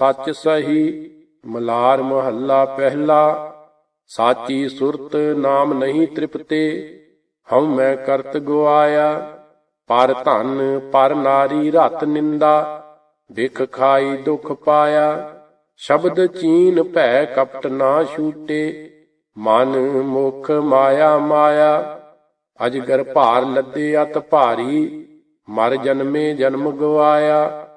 ਸੱਚ ਸਹੀ ਮਲਾਰ ਮਹੱਲਾ ਪਹਿਲਾ, ਸਾਚੀ ਸੁਰਤ ਨਾਮ ਨਹੀਂ ਤ੍ਰਿਪਤੇ, ਹਉ ਮੈਂ ਕਰਤ ਗਵਾਇਆ ਪਰ ਧਨ, ਪਰ ਨਾਰੀ ਰਤ ਨਿੰਦਾ, ਵਿਖ ਖਾਈ ਦੁਖ ਪਾਇਆ, ਸ਼ਬਦ ਚੀਨ ਭੈ ਕਪਟ ਨਾ ਛੂਟੇ, ਮਨ ਮੁਖ ਮਾਇਆ ਮਾਇਆ, ਅਜਗਰ ਭਾਰ ਲੱਦੇ ਅਤ ਭਾਰੀ, ਮਰ ਜਨਮੇ ਜਨਮ ਗਵਾਇਆ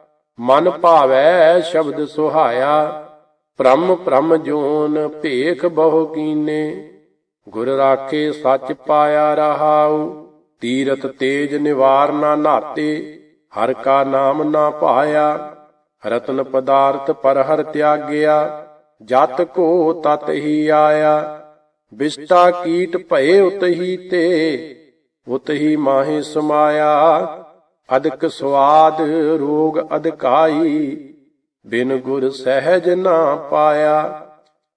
ਮਨ ਭਾਵੈ ਸ਼ਬਦ ਸੁਹਾਇਆ, ਭ੍ਰਮ ਭ੍ਰਮ ਜੋਨ ਭੇਖ ਬਹੁ ਕੀਨੇ। ਗੁਰ ਰਾਖੇ ਸੱਚ ਪਾਇਆ ਰਹਾਉ ਤੀਰਤ ਤੇਜ ਨਿਵਾਰ ਨਾ ਨਾਤੇ, ਹਰ ਕਾ ਨਾਮ ਨਾ ਭਾਇਆ ਰਤਨ ਪਦਾਰਥ ਪਰ ਹਰ ਤਿਆਗਿਆ, ਜਤ ਕੋ ਤਤ ਹੀ ਆਇਆ। ਬਿਸਟਾ ਕੀਟ ਭਏ ਉਤਹੀ ਤੇ, ਉਤਹੀ ਮਾਹੇ ਸਮਾਇਆ ਅਦਕ ਸੁਆਦ ਰੋਗ ਅਦਕਾਈ, ਬਿਨ ਗੁਰ ਸਹਿਜ ਨਾ ਪਾਇਆ।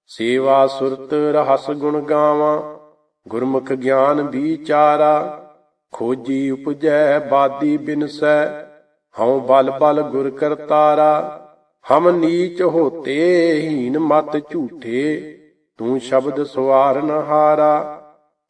ਸੇਵਾ ਸੁਰਤ ਰਹਸ ਗੁਣ ਗਾਵਾਂ, ਗੁਰਮੁਖ ਗਿਆਨ ਵਿਚਾਰਾ। ਖੋਜੀ ਉਪਜੈ ਬਾਦੀ ਬਿਨਸੈ ਹਉ ਬਲ ਬਲ ਗੁਰ ਕਰਤਾਰਾ ਹਮ ਨੀਚ ਹੋਤੇ, ਹੀਨ ਮਤ ਝੂਠੇ, ਤੂੰ ਸ਼ਬਦ ਸਵਾਰਨ ਹਾਰਾ।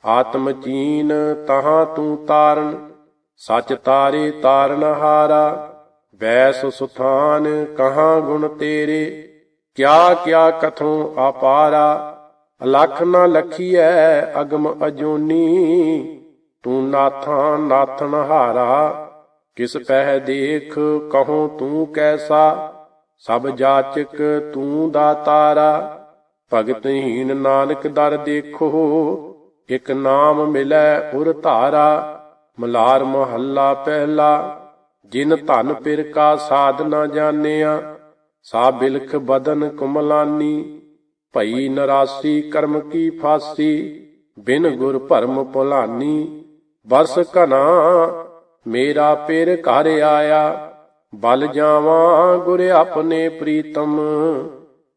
ਆਤਮ ਚੀਨ ਤਹਾਂ ਤੂੰ ਤਾਰਨ। ਸਚ ਤਾਰੇ ਤਾਰਨ ਹਾਰਾ, ਵੈਸ ਸੁਥਾਨ ਕਹਾਂ ਗੁਣ ਤੇਰੇ? ਕਿਆ ਕਿਆ ਕਥੋਂ ਆਪਾਰਾ ਅਲਖ ਨਾ ਲਖੀਐ ਅਗਮ ਅਜੂਨੀ, ਤੂੰ ਨਾਥਾਂ ਨਾਥਨ ਹਾਰਾ। ਕਿਸ ਪਹਿ ਦੇਖ ਕਹੋ ਤੂੰ ਕੈਸਾ? ਸਭ ਜਾਚਕ ਤੂੰ ਦਾਤਾਰਾ ਭਗਤਹੀਨ ਨਾਨਕ ਦਰ ਦੇਖੋ, ਇਕ ਨਾਮ ਮਿਲੈ ਉਰ ਧਾਰਾ। ਮਲਾਰ ਮਹੱਲਾ ਪਹਿਲਾ, ਜਿਨ ਧਨ ਪਿਰ ਕਾ ਸਾਧ ਨਾ ਜਾਣਿਆ, ਸਾ ਬਿਲਖ ਬਦਨ ਕੁਮਲਾਨੀ, ਭਈ ਨਰਾਸੀ ਕਰਮ ਕੀ ਫਾਸੀ, ਬਿਨ ਗੁਰ ਭਰਮ ਭੁਲਾਨੀ ਬਰਸ ਘਨਾ ਮੇਰਾ ਪਿਰ ਘਰ ਆਇਆ, ਬਲ ਜਾਵਾਂ ਗੁਰ ਆਪਣੇ ਪ੍ਰੀਤਮ,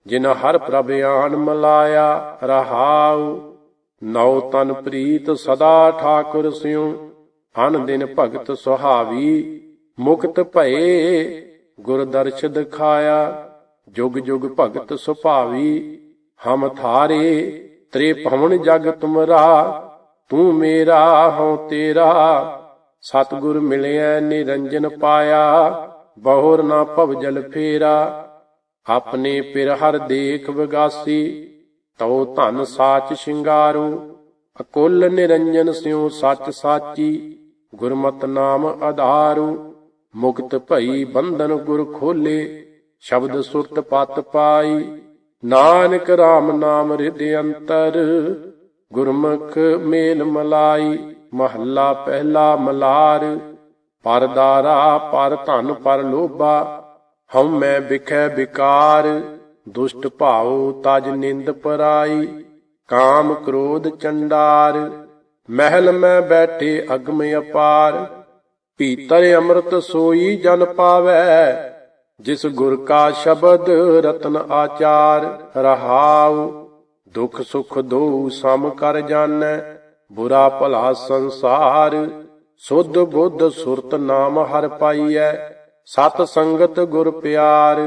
ਜਿਨ ਹਰ ਪ੍ਰਭ ਆਨ ਮਲਾਇਆ, ਰਹਾਉ ਨੌ ਤਨ ਪ੍ਰੀਤ ਸਦਾ ਠਾਕੁਰ ਸਿਉ। ਹਨ ਦਿਨ ਭਗਤ ਸੁਹਾਵੀ, ਮੁਕਤ ਭਏ, ਗੁਰ ਦਰਸ਼ ਦਿਖਾਇਆ ਜੁਗ ਜੁਗ ਭਗਤ ਸੁਭਾਵੀ, ਹਮ ਥਾਰੇ, ਤ੍ਰੇ ਭਵਨ ਜਗ ਤੁਮਰਾ, ਤੂੰ ਮੇਰਾ ਹਉ ਤੇਰਾ, ਸਤਿਗੁਰ ਮਿਲਿਆ ਨਿਰੰਜਨ ਪਾਇਆ, ਬਹੁਰ ਨਾ ਭਵ ਜਲ ਫੇਰਾ, ਆਪਣੇ ਪਿਰ ਹਰ ਦੇਖ ਵਿਗਾਸੀ, ਤਉ ਧਨ ਸਾਚ ਸ਼ਿੰਗਾਰੂ, ਅਕੁੱਲ ਨਿਰੰਜਨ ਸਿਉ ਸੱਚ ਸਾਚੀ ਗੁਰਮਤਿ ਨਾਮ ਆਧਾਰੂ, ਮੁਕਤ ਭਈ ਬੰਧਨ ਗੁਰ ਖੋਲੇ, ਸ਼ਬਦ ਸੁਰਤ ਪਤ ਪਾਈ, ਨਾਨਕ RAM ਨਾਮ ਹਿਰਦੇ ਅੰਤਰ, ਗੁਰਮੁਖ ਮੇਲ ਮਲਾਈ, ਮਹੱਲਾ ਪਹਿਲਾ ਮਲਾਰ ਪਰਦਾਰਾ ਪਰ ਧਨ ਪਰ ਲੋਭਾ, ਹਉ ਮੈਂ ਵਿਖੈ ਵਿਕਾਰ, ਦੁਸ਼ਟ ਭਾਉ ਤਜ ਨਿੰਦ ਪਰਾਈ, ਕਾਮ ਕ੍ਰੋਧ ਚੰਡਾਰ ਮਹਿਲ ਮੈਂ ਬੈਠੇ ਅਗਮ ਅਪਾਰ, ਭੀਤਰ ਅੰਮ੍ਰਿਤ ਸੋਈ ਜਨ ਪਾਵੈ, ਜਿਸ ਗੁਰ ਕਾ ਸ਼ਬਦ ਰਤਨ ਆਚਾਰ, ਰਹਾਉ, ਦੁਖ ਸੁਖ ਦੋ ਸਮ ਕਰ ਜਾਣੈ, ਬੁਰਾ ਭਲਾ ਸੰਸਾਰ, ਸੁਧ ਬੁੱਧ ਸੁਰਤ ਨਾਮ ਹਰ ਪਾਈਐ, ਸਤ ਸੰਗਤ ਗੁਰ ਪਿਆਰ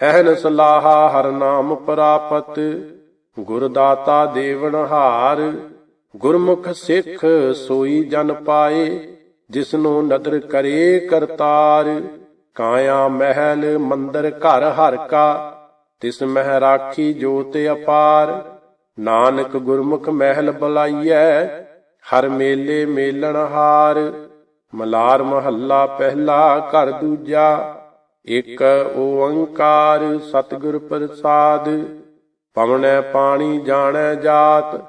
ਐਹਨ ਸਲਾਹਾ ਹਰ ਨਾਮ ਪ੍ਰਾਪਤ, ਗੁਰ ਦਾਤਾ ਦੇਵਨ ਹਾਰ ਗੁਰਮੁਖ ਸਿੱਖ ਸੋਈ ਜਨ ਪਾਏ, ਜਿਸਨੂੰ ਨਦਰ ਕਰੇ ਕਰਤਾਰ। ਕਾਇਆ ਮਹਿਲ ਮੰਦਰ ਘਰ ਹਰ ਕਾ, ਤਿਸ ਮਹਿ ਰਾਖੀ ਜੋਤ ਅਪਾਰ। ਨਾਨਕ ਗੁਰਮੁਖ ਮਹਿਲ ਬੁਲਾਈਐ, ਹਰ ਮੇਲੇ ਮੇਲਣ ਹਾਰ। ਮਲਾਰ ਮਹੱਲਾ ਪਹਿਲਾ ਘਰ ਦੂਜਾ, ਇਕ ਓੰਕਾਰ ਸਤਿਗੁਰ ਪ੍ਰਸਾਦ। ਪਵਣੈ ਪਾਣੀ ਜਾਣੈ ਜਾਤ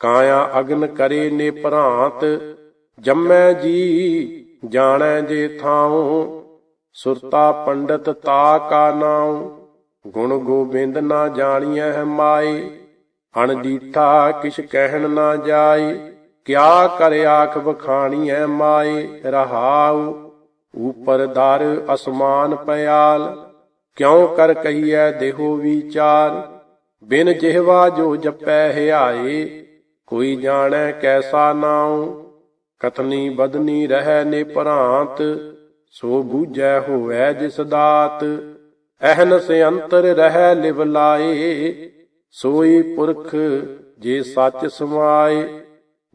ਕਾਇਆ ਅਗਨ ਕਰੇ ਨੇ ਭਰਾਂਤ, ਜੰਮੈ ਜੀ, ਜਾਣੈ ਜੇ ਥਾਉ। ਸੁਰਤਾ ਪੰਡਤ ਤਾ ਕਾ ਨਾਉ, ਗੁਣ ਗੋਬਿੰਦ ਨਾ ਜਾਣੀਐ ਹੈ ਮਾਏ। ਅਣਦੀਠਾ ਕਿਛ ਕਹਿਣ ਨਾ ਜਾਏ, ਕਿਆ ਕਰ ਆਖ ਬਖਾਣੀਐ ਮਾਈ ਰਹਾਉ, ਉਪਰ ਦਰ ਅਸਮਾਨ ਪਿਆਲ, ਕਿਉ ਕਰ ਕਹੀਐ ਦੇਹੋ ਵਿਚਾਰ। ਬਿਨ ਜਿਹਵਾ ਜੋ ਜਪੈ ਹਿਆਏ ਕੋਈ ਜਾਣੈ ਕੈਸਾ ਨਾਉ ਕਤਨੀ ਬਦਨੀ ਰਹਿ ਨੇ ਭਰਾਂਤ ਸੋ ਬੂਝੈ ਹੋਵੈ ਜਿਸ ਦਾਤ ਅਹਨਸ ਅੰਤਰ ਰਹਿ ਲਿਵ ਲਾਏ, ਸੋਈ ਪੁਰਖ ਜੇ ਸੱਚ ਸਮਾਏ,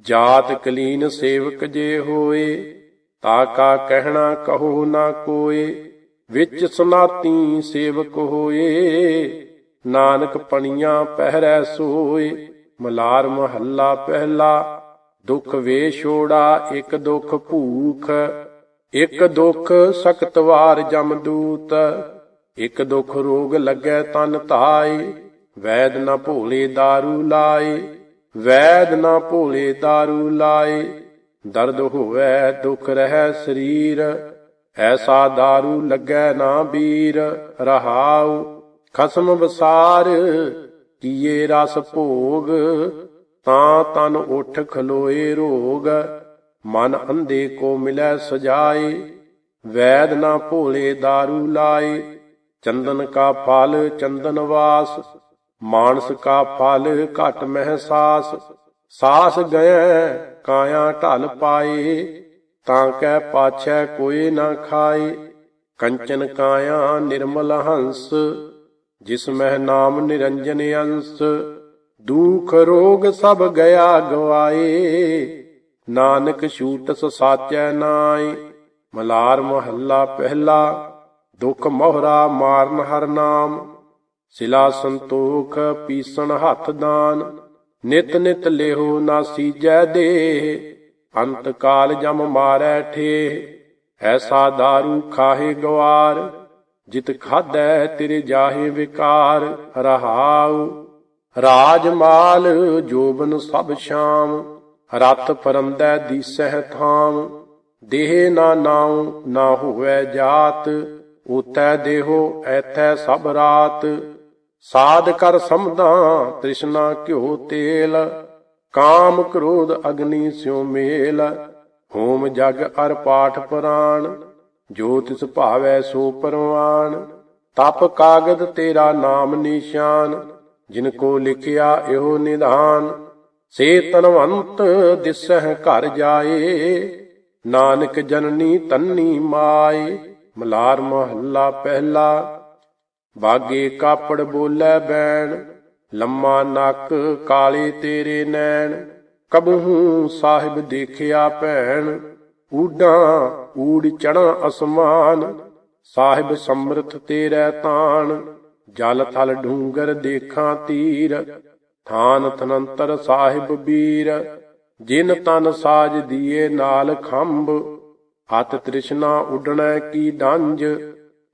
ਜਾਤ ਕਲੀਨ ਸੇਵਕ ਜੇ ਹੋਏ, ਤਾ ਕਾ ਕਹਿਣਾ ਕਹੋ ਨਾ ਕੋਏ, ਵਿੱਚ ਸਨਾਤੀ ਸੇਵਕ ਹੋਏ, ਨਾਨਕ ਪਣੀਆਂ ਪਹਿਰੈ ਸੋਏ। ਮਲਾਰ ਮਹੱਲਾ ਪਹਿਲਾ ਦੁਖ ਵੇ ਛੋੜਾ ਇੱਕ ਦੁਖ ਭੂਖ ਇੱਕ ਦੁਖ ਸਖਤਵਾਰ ਜਮਦੂਤ ਇੱਕ ਦੁਖ ਰੋਗ ਲੱਗੈ ਤਨ ਧਾਈ ਵੈਦ ਨਾ ਭੋਲੇ दारू ਲਾਏ ਵੈਦ ਨਾ ਭੋਲੇ दारू ਲਾਏ ਦਰਦ ਹੋਵੇ ਦੁਖ ਰਹਿ ਸਰੀਰ ਐਸਾ दारू ਲੱਗੈ ਨਾ ਵੀਰ ਰਹਾਉ ਖਸਮ ਵਸਾਰ ਕੀਏ ਰਸ ਭੋਗ, ਤਾਂ ਤਨ ਉਠ ਖਲੋਏ ਰੋਗ। ਮਨ ਅੰਧੇ ਕੋ ਮਿਲੈ ਸਜਾਏ, ਵੈਦ ਨਾ ਭੋਲੇ दारू ਲਾਏ। ਚੰਦਨ ਕਾ ਫਲ, ਚੰਦਨ ਵਾਸ, ਮਾਨਸ ਕਾ ਫਲ ਘਟ ਮਹਿਸਾਸ। ਸਾਸ ਗਏ, ਕਾਇਆ ਢਲ ਪਾਏ, ਤਾਂ ਕੈ ਪਾਛੈ ਕੋਈ ਨਾ ਖਾਏ। ਕੰਚਨ ਕਾਇਆ ਨਿਰਮਲ ਹੰਸ ਜਿਸ ਮਹਿ ਨਾਮ ਨਿਰੰਜਨ ਅੰਸ, ਦੂਖ ਰੋਗ ਸਭ ਗਿਆ ਗਵਾਏ। ਨਾਨਕ ਛੂਟਸ ਸਾਚੈ ਨਾਈ ਮਲਾਰ ਮਹੱਲਾ ਪਹਿਲਾ, ਦੁਖ ਮੋਹਰਾ ਮਾਰਨ ਹਰ ਨਾਮ। ਸਿਲਾ ਸੰਤੋਖ ਪੀਸਣ ਹੱਥ ਦਾਨ, ਨਿਤ ਨਿਤ ਲਿਹੋ ਨਾ ਸੀਜੈ ਦੇ। ਅੰਤ ਕਾਲ ਜਮ ਮਾਰੈ ਠੇ, ਐਸਾ ਦਾਰੂ ਖਾਹੇ ਗਵਾਰ। ਜਿਤ ਖਾਧੈ ਤੇਰੇ ਜਾਹੇ ਵਿਕਾਰ, ਰਹਾਉ। ਰਾਜ ਮਾਲ ਜੋਬਨ ਸਭ ਸ਼ਾਮ, ਰਤ ਪਰੰਦੈ ਦੀਸਹਿ ਥਾਮ। ਦੇਹ ਨਾ ਨਾਉ, ਨਾ ਹੋਵੇ ਜਾਤ ਉਤੈ ਦੇਹੋ, ਐਥੈ ਸਭ ਰਾਤ। ਸਾਧ ਕਰ ਸਮਦਾ ਤ੍ਰਿਸ਼ਨਾ ਘਿਓ ਤੇਲ। ਕਾਮ ਕ੍ਰੋਧ ਅਗਨੀ ਸਿਉ ਮੇਲ, ਹੋਮ ਜਗ ਅਰ ਪਾਠ ਪੁਰਾਣ। ਜੋ ਤਿਸ ਭਾਵੈ ਸੋ ਪਰਵਾਨ, ਤਪ ਕਾਗਦ ਤੇਰਾ ਨਾਮ ਨਿਸ਼ਾਨ, ਜਿਨ ਕੋ ਲਿਖਿਆ ਇਹੋ ਨਿਧਾਨ, ਸੇ ਤਨਵੰਤ ਦਿਸਹਿ ਘਰ ਜਾਏ, ਨਾਨਕ ਜਨਨੀ ਤੰਨੀ ਮਾਏ, ਮਲਾਰ ਮਹੱਲਾ ਪਹਿਲਾ, ਬਾਗੇ ਕਾਪੜ ਬੋਲੇ ਬੈਣ, ਲੰਮਾ ਨੱਕ ਕਾਲੇ ਤੇਰੇ ਨੈਣ, ਕਬਹੂ ਸਾਹਿਬ ਦੇਖਿਆ ਭੈਣ ਊਡਾਂ ਊੜ ਚੜਾਂ ਅਸਮਾਨ, ਸਾਹਿਬ ਸਮਰਥ ਤੇਰੇ ਤਾਣ, ਜਲ ਥਲ ਢੂੰਗਰ ਦੇਖਾਂ ਤੀਰ, ਥਾਨ ਥਨੰਤਰ ਸਾਹਿਬ ਬੀਰ, ਜਿਨ ਤਨ ਸਾਜ ਦੀਏ ਨਾਲ ਖੰਭ, ਹੱਥ ਤ੍ਰਿਸ਼ਨਾ ਉਡਣੈ ਕੀ ਡੰਜ,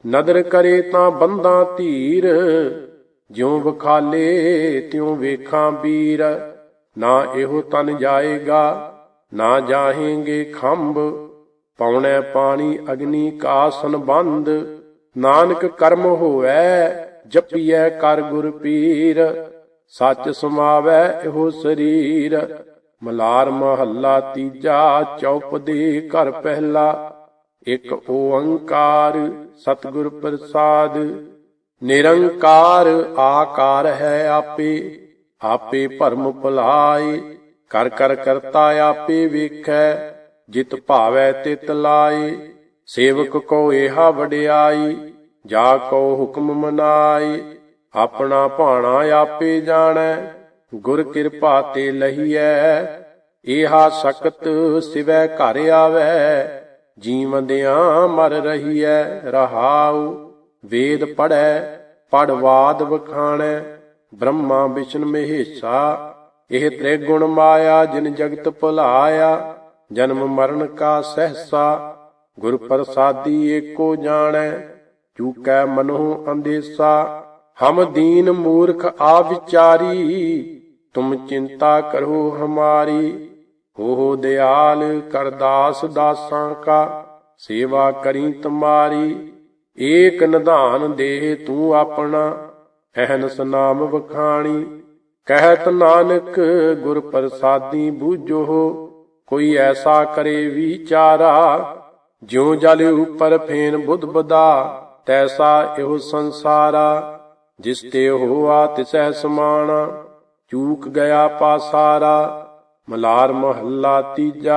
ਨਦਰ ਕਰੇ ਤਾਂ ਬੰਦਾ ਧੀਰ, ਜਿਉ ਬਖਾਲੇ ਤਿਉ ਵੇਖਾਂ ਵੀਰ ਨਾ ਇਹੋ ਤਨ ਜਾਏਗਾ ਨਾ ਜਾਹੇਂਗੇ ਖੰਭ, ਪੌਣੈ ਪਾਣੀ ਅਗਨੀ ਕਾ ਸੰਬੰਧ ਨਾਨਕ ਕਰਮ ਹੋਵੈ, ਜਪੀਐ ਕਰ ਗੁਰ ਪੀਰ। ਸੱਚ ਸਮਾਵੈ ਇਹੋ ਸਰੀਰ। ਮਲਾਰ ਮਹੱਲਾ ਤੀਜਾ ਚੌਪਦੀ ਘਰ ਪਹਿਲਾ। ਇਕ ਓੰਕਾਰ, ਸਤਿਗੁਰ ਪ੍ਰਸਾਦ। ਨਿਰੰਕਾਰ, ਆਕਾਰ ਹੈ ਆਪੇ। ਆਪੇ ਭਰਮ ਭੁਲਾਏ। ਕਰ ਕਰ ਕਰਤਾ ਆਪੇ ਵੇਖੈ, ਜਿਤ ਭਾਵੈ ਤਿਤ ਲਾਏ, ਸੇਵਕ ਕੋ ਏਹਾ ਵਡਿਆਈ, ਜਾ ਕੋ ਹੁਕਮ ਮਨਾਈ ਆਪਣਾ ਭਾਣਾ ਆਪੇ ਜਾਣੈ, ਗੁਰ ਕਿਰਪਾ ਤੇ ਲਹੀਐ, ਏਹਾ ਸਕਤ ਸਿਵੈ ਘਰ ਆਵੈ ਜੀਵਦਿਆਂ ਮਰ ਰਹੀਐ, ਰਹਾਉ, ਵੇਦ ਪੜੈ ਪੜਵਾਦ ਵਖਾਣੈ, ਬ੍ਰਹਮਾ ਵਿਸ਼ਨ ਮਹੇਸ਼ਾ ਇਹ ਤ੍ਰਿਗੁਣ ਮਾਇਆ ਜਿਨ ਜਗਤ ਭੁਲਾਇਆ, ਜਨਮ ਮਰਨ ਕਾ ਸਹਸਾ, ਗੁਰ ਪ੍ਰਸਾਦੀ ਏਕੋ ਜਾਣੈ ਚੂਕੈ ਮਨੋ ਅੰਦੇਸਾ, ਹਮ ਦੀਨ ਮੂਰਖ ਆ ਵਿਚਾਰੀ, ਤੁਮ ਚਿੰਤਾ ਕਰੋ ਹਮਾਰੀ ਹੋ ਦਿਆਲ ਕਰਦਾਸ ਦਾਸਾਂ ਕਾ, ਸੇਵਾ ਕਰੀ ਤੁਮਾਰੀ, ਏਕ ਨਿਧਾਨ ਦੇ ਤੂੰ ਆਪਣਾ, ਅਹਨਸ ਨਾਮ ਵਖਾਣੀ ਕਹਿਤ ਨਾਨਕ ਗੁਰ ਪ੍ਰਸਾਦੀ ਬੂਝੋ, ਕੋਈ ਐਸਾ ਕਰੇ ਵਿਚਾਰਾ, ਜਿਉ ਜਲ ਉਪਰ ਫੇਨ ਬੁੱਧ ਬਦਾ, ਤੈਸਾ ਇਹੋ ਸੰਸਾਰਾ, ਜਿਸ ਤੇ ਹੋਆ ਤਿਸੈ ਸਮਾਣਾ, ਚੂਕ ਗਿਆ ਪਾਸਾਰਾ, ਮਲਾਰ ਮਹੱਲਾ ਤੀਜਾ।